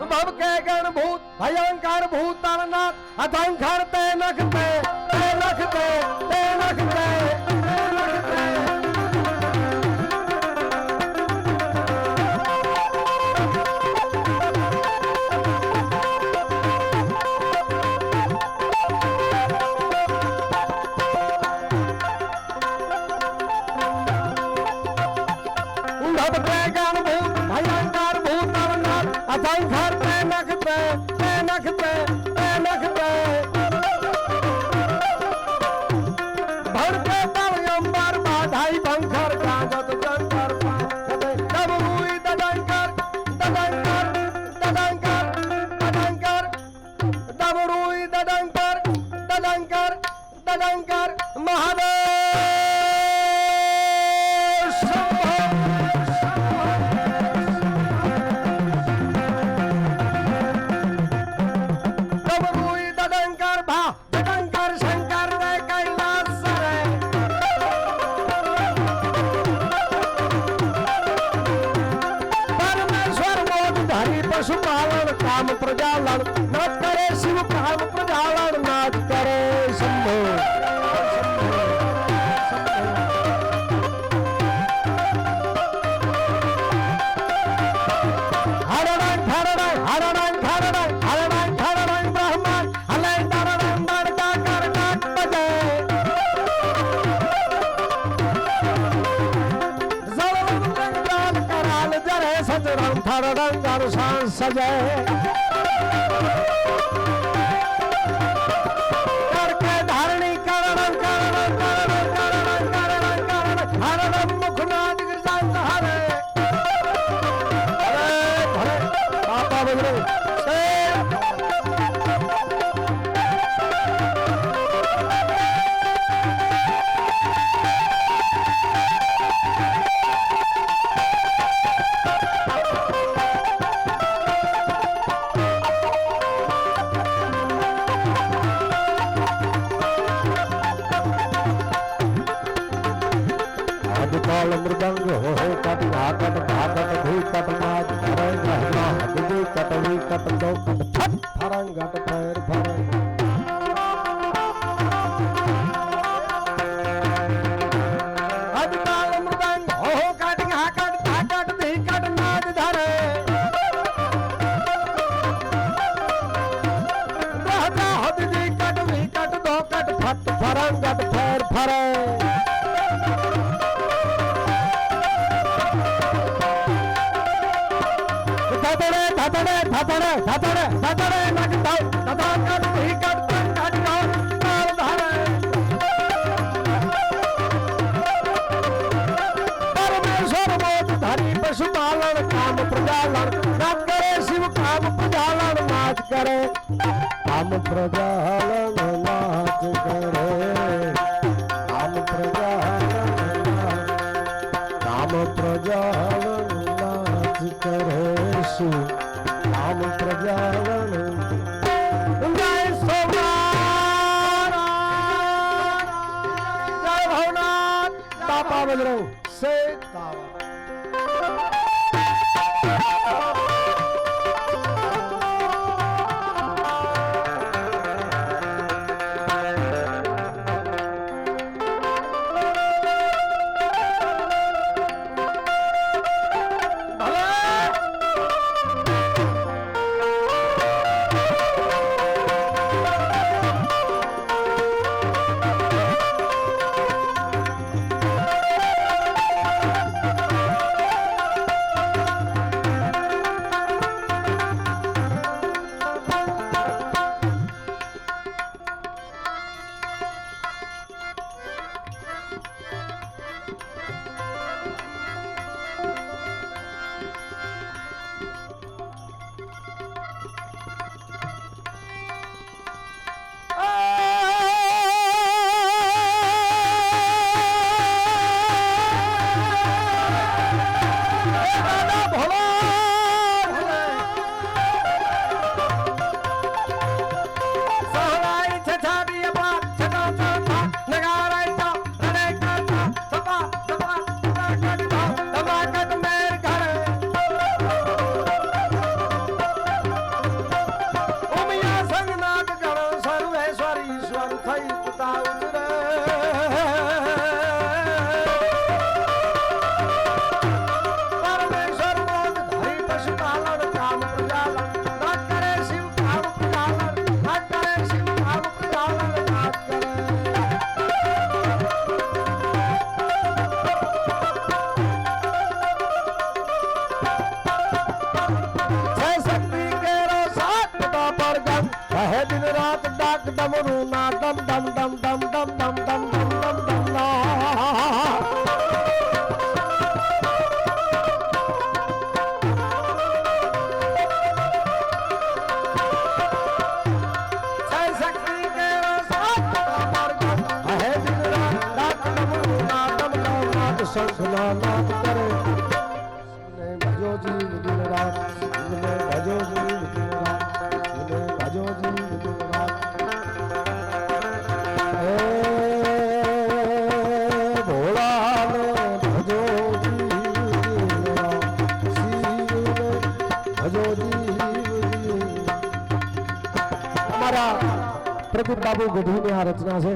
મમ કે ગણભૂત ભયંકર ભૂતાનનાથ અધંખર તે નખ તે નખ તે નખ તે 开房 Father. પ્રજાલન નાચ કરે. રામ પ્રજાલન રામ પ્રજાલન નાચ કરે. શું? રામ બાપા બજરંગ બાબુ ગઢવીની આ રચના છે.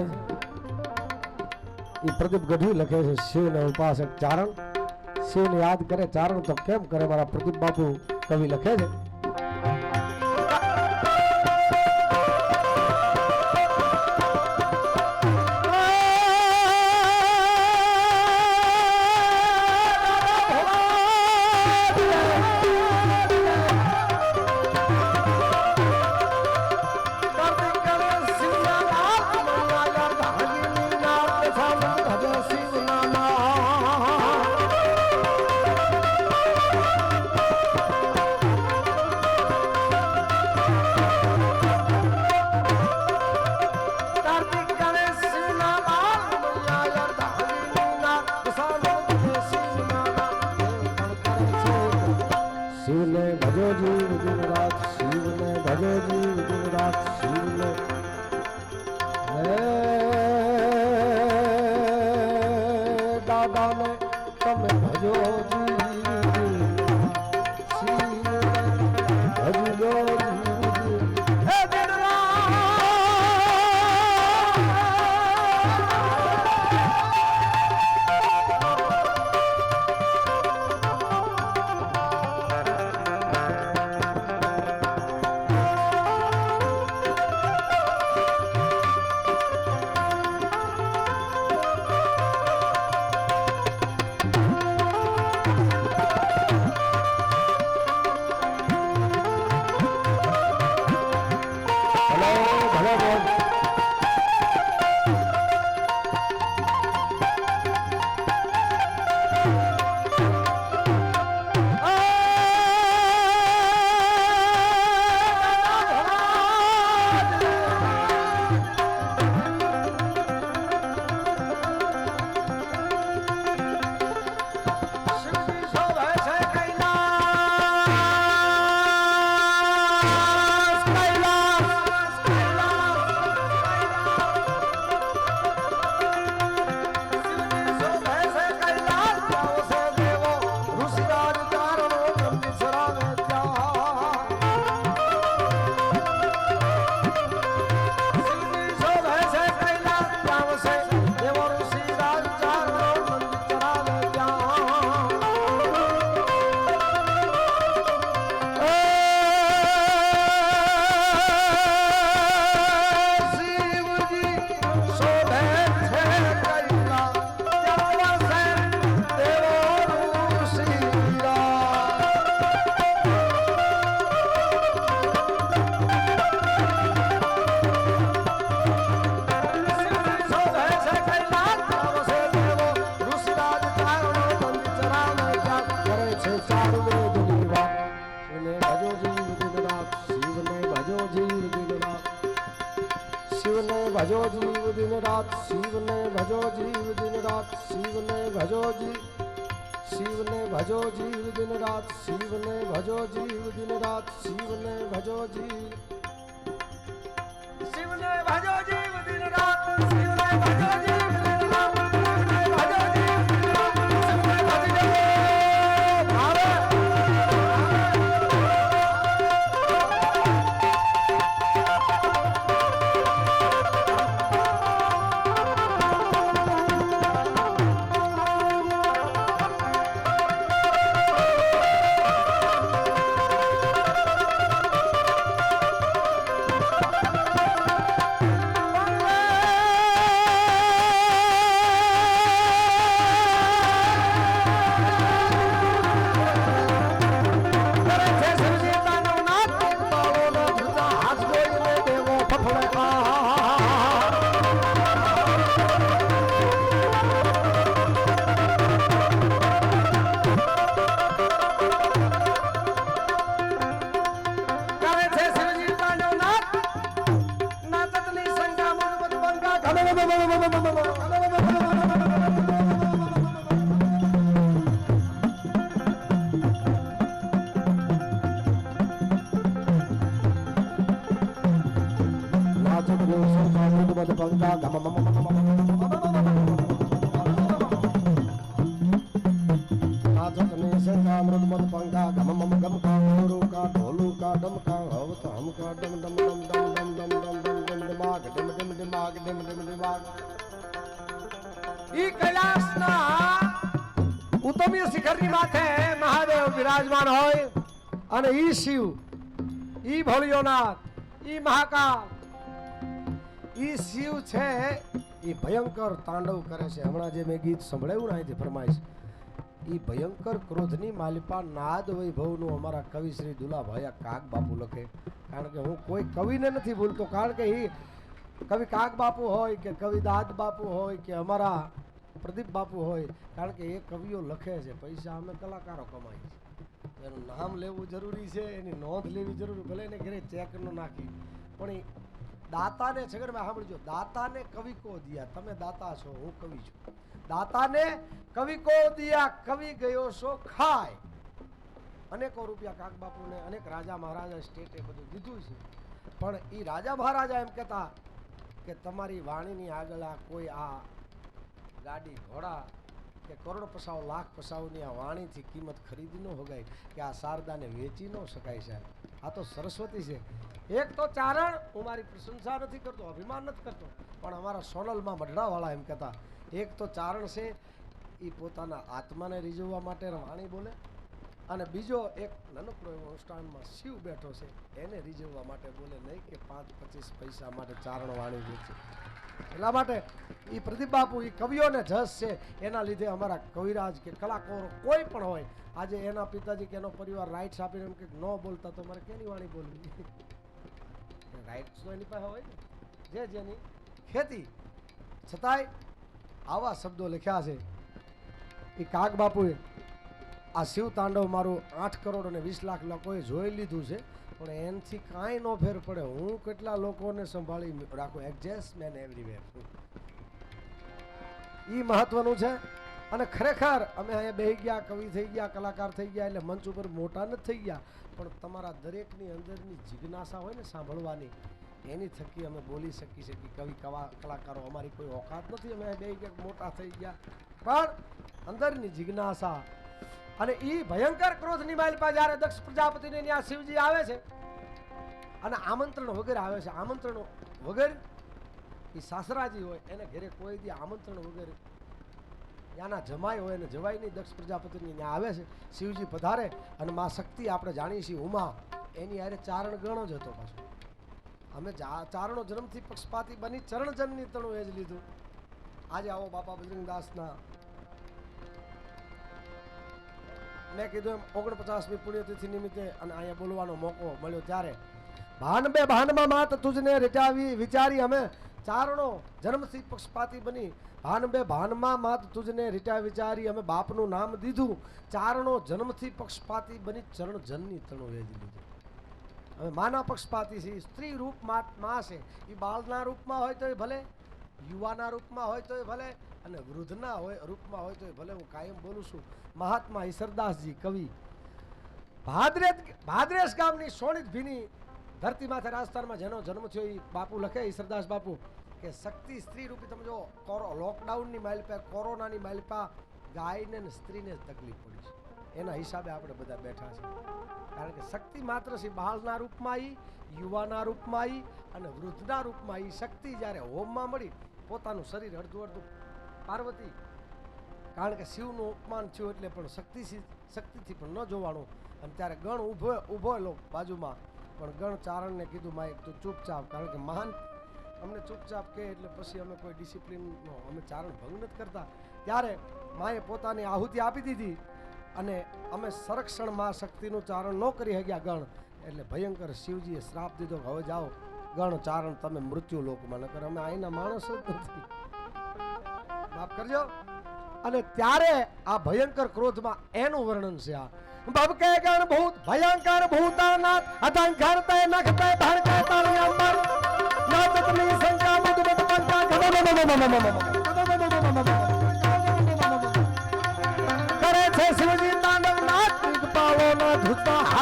એ પ્રદીપ ગઢવી લખે છે, શિવને ઉપાસક ચારણ. શિવને યાદ કરે, ચારણ તો કેમ કરે, મારા પ્રદીપ બાપુ કવિ લખે છે. ભજો જીવ દિન રાત શિવને ભજો જીવ દિન રાત શિવને ભજો જીવ. ઈ કૈલાસના ઉત્તમીય શિખરની માથે મહાદેવ બિરાજમાન હોય અને ઈ શિવ, ઈ ભોળિયોનાથ, ઈ મહાકાલ, ઈ શિવ છે એ ભયંકર તાંડવ કરે છે. હમણાં જે મેં ગીત સંભળાયું ને અહીંથી ફરમાઈશ એ ભયંકર ક્રોધની માલિપા નાદ વૈભવનું અમારા કવિ શ્રી દુલાભાઈ કાગ બાપુ લખે. કારણ કે હું કોઈ કવિને નથી ભૂલતો. કારણ કે એ કવિ કાગ બાપુ હોય કે કવિ દાદ બાપુ હોય કે અમારા પ્રદીપ બાપુ હોય, કારણ કે એ કવિઓ લખે છે, પૈસા અમે કલાકારો કમાઈ છે એનું નામ લેવું જરૂરી છે, એની નોંધ લેવી જરૂરી, ભલે એને ઘરે ચેક ન નાખી. પણ એ દાતાને છગડમાં સાંભળજો, દાતાને કવિ કો દિયા, તમે દાતા છો, હું કવિ છું. દાતાને કવિ કો દિયા, કવિ ગયો છો ખાય. અનેકો રૂપિયા કાક બાપુને અનેક રાજા મહારાજા સ્ટેટે બધું દીધું છે. પણ એ રાજા મહારાજા એમ કહેતા કે તમારી વાણીની આગળ આ કોઈ આ ગાડી ઘોડા કે કરોડ પસાવ લાખ પસાવની આ વાણીથી કિંમત ખરીદી ન હોગાય કે આ શારદાને વેચી ન શકાય સાહેબ. આ તો સરસ્વતી છે. એક તો ચારણ હું મારી પ્રશંસા નથી કરતો, અભિમાન નથી કરતો, પણ અમારા સોનલમાં મઢડાવાળા એમ કહેતા, એક તો ચારણ છે એ પોતાના આત્માને રીઝવવા માટે વાણી બોલે અને બીજો એક નાનકડો એવો અનુષ્ઠાનમાં શિવ બેઠો છે, એને રીઝવવા માટે બોલે નહીં કે પાંચ પચીસ પૈસા માટે ચારણ વાણી વેચે. એટલા માટે એ પ્રદીપ બાપુ એ કવિઓને જસ છે, એના લીધે અમારા કવિરાજ કે કલાકારો કોઈ પણ હોય, આજે એના પિતાજી કે એનો પરિવાર રાઇટ્સ આપીને એમ કે ન બોલતા તો મારે કેની વાણી બોલવી? રાઇટ્સ તો એની પાસે હોય ને. જે જેની ખેતી. છતાંય આવા શબ્દો લખ્યા છે. એ કાગ બાપુએ આ શિવ તાંડવ મારું આઠ કરોડ અને વીસ લાખ લોકોએ જોઈ લીધું છે, પણ એનાથી કાંઈ ન ફેર પડે. હું કેટલા લોકોને સંભાળી રાખું? એડજસ્ટમેન્ટ એવરીવેર એ મહત્વનું છે. અને ખરેખર અમે અહીંયા બેહી ગયા, કવિ થઈ ગયા, કલાકાર થઈ ગયા, એટલે મંચ ઉપર મોટા નથી થઈ ગયા, પણ તમારા દરેકની અંદરની જિજ્ઞાસા હોય ને સાંભળવાની, એની થકી અમે બોલી શકીએ છીએ કે કવિ, કવા, કલાકારો, અમારી કોઈ ઓકાત નથી. અમે બે મોટા થઈ ગયા. પણ અંદરની જિજ્ઞાસા અને એ ભયંકર ક્રોધની માલિપા જ્યારે દક્ષ પ્રજાપતિને ત્યાં શિવજી આવે છે અને આમંત્રણ વગર આવે છે, આમંત્રણ વગર એ સાસરાજી હોય, એને ઘરે કોઈ દી આમંત્રણ વગર ત્યાંના જમાય હોય જવાય નહીં, દક્ષ પ્રજાપતિની ત્યાં આવે છે, શિવજી પધારે અને મા શક્તિ આપણે જાણીએ છીએ, ઉમા, એની હારે ચારણ ગણો જ હતો પાછો. અમે ચારણો જન્મથી પક્ષપાતી બની ચરણજનની તણું એ જ લીધું. આજે આવો બાપા બજરંગદાસના મેં કીધું એમ, ઓગણપચાસમી પુણ્યતિથિ નિમિત્તે અને અહીંયા બોલવાનો મોકો મળ્યો ત્યારે. ભાન બે ભાનમાં માત તુજને રચાવી વિચારી અમે ચારણો જન્મથી પક્ષપાતી બની. ભાન બે ભાનમાં માત તુજને રીટા વિચારી અમે બાપનું નામ દીધું. ચારણો જન્મથી પક્ષપાતી બની, ચરણ જનની તણો વેજી લીધું. હવે માના પક્ષપાતી છે સ્ત્રી રૂપ મા છે. એ બાળના રૂપમાં હોય તો ભલે. યુવાના રૂપમાં હોય તો ભલે અને વૃદ્ધના હોય રૂપમાં હોય તો ભલે હું કાયમ બોલું છું. મહાત્મા ઈસરદાસજી કવિ. ભાદરેજ ભાદરેશ ગામની સોણિત ભીની ધરતી માથે રાજસ્થાનમાં જેનો જન્મ થયો એ બાપુ લખે ઈશ્વરદાસ બાપુ, કે શક્તિ સ્ત્રી રૂપી તમે જો કોરો, લોકડાઉનની માલિપા કોરોનાની માલિપા ગાયને ને સ્ત્રીને તકલીફ પડી છે. એના હિસાબે આપણે બધા બેઠા છે કારણ કે શક્તિ માત્ર છે બાળના રૂપમાં આવી યુવાના રૂપમાં આવી અને વૃદ્ધના રૂપમાં આવી શક્તિ જ્યારે હોમમાં મળી, પોતાનું શરીર અડધું અડધું પાર્વતી. કારણ કે શિવનું અપમાન થયું એટલે પણ શક્તિ શક્તિથી પણ ન જોવાનું. અને ત્યારે ગણ ઊભો ઊભો એલો બાજુમાં. પણ ગણ ચારણને કીધું, માય, તું ચૂપચાપ. કારણ કે મહાન, અમને ચૂપચાપ કહે એટલે પછી અમે કોઈ ડિસિપ્લિનનો અમે ચારણ ભંગ નથી કરતા. ત્યારે માએ પોતાની આહુતિ આપી દીધી. અને અમે સંરક્ષણમાં શક્તિનું ચારણ ન કરી શક્યા ગણ. એટલે ભયંકર શિવજીએ શ્રાપ દીધો કે હવે જાઓ. ગણ ચારણ તમે મૃત્યુ લોકમાં ન અમે અહીંના માણસો જ નથી. માફ કરજો. અને ત્યારે આ ભયંકર ક્રોધમાં એનું વર્ણન છે આ. બબ કે ગણ ભૂત, ભયંકર ભૂતાનાથ અધં કરતે નખતે ભરકે તારી અંબર નાતની સંકા મુદ બબ પંકા ગમ ગમ ગમ ગમ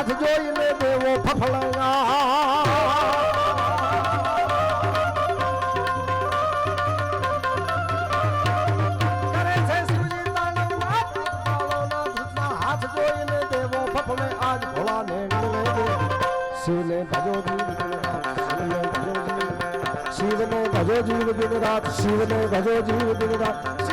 હાથ જોઈને દેવો ફફળના શિવને ભજો જીવ શિવને ભજો જીવ દિન રાત, શિવને ભજો જીવ દિન રાત, શિવને ભજો જીવ દિન રાત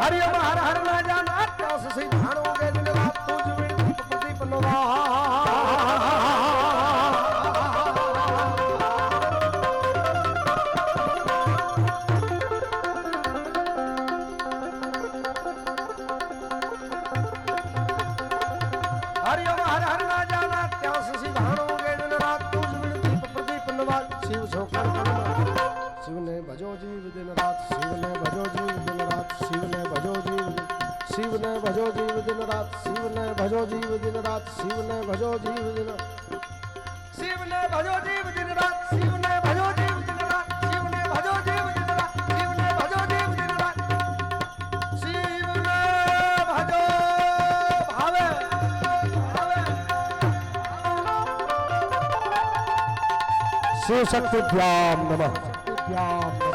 હરિયમ હર હર રાજા નાટ્યાસ સિંહાણો કે શિવશક્તિ ધ્યામ નમઃ ધ્યામ